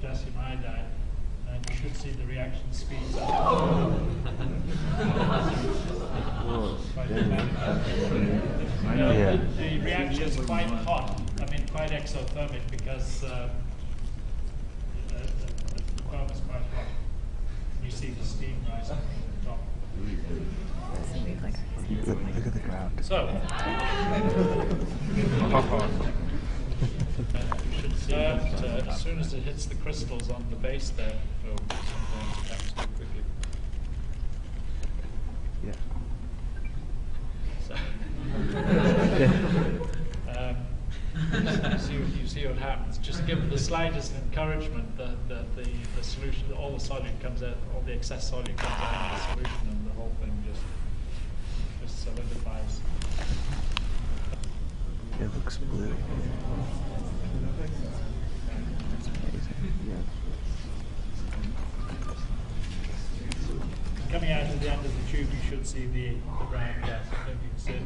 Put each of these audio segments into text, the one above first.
potassium iodide, and you should see the reaction speeds up. Quite dramatic. No, Yeah. the- The reaction is quite hot, I mean, quite exothermic because uh, the the- the foam is quite hot. You see the steam rising from the top. Look, look at the ground. So. You should see that uh, as soon as it hits the crystals on the base there, oh, sometimes it too quickly. Yeah. So. Um, you see, what- you see what happens. Just give the slightest encouragement that, that the, the solution, all the solute comes out, all the excess solute comes out of the solution, and the whole thing just solidifies. It looks blue. That's amazing. Coming out of the end of the tube, you should see the, the brown gas. I don't know if you can see.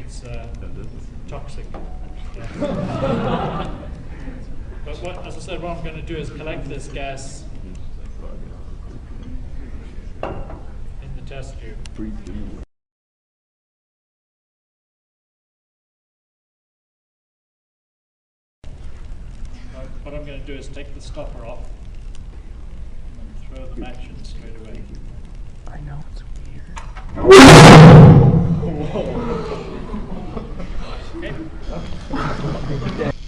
It's uh, toxic. Yeah. but what, as I said, what I'm going to do is collect this gas in the test tube. What I'm going to do is take the stopper off throw the match in straight away. I know it's weird. Safe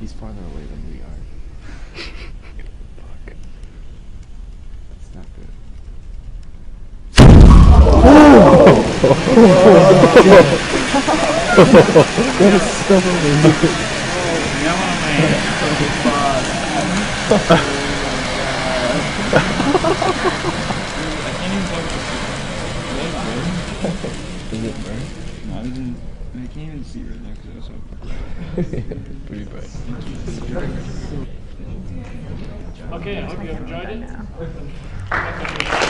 He's farther away than we are. Fuck. That's not good. that is so amazing. Is it burnt? No, I didn't. I can't even see right now because it was so Pretty bright. Okay, I hope you enjoyed it.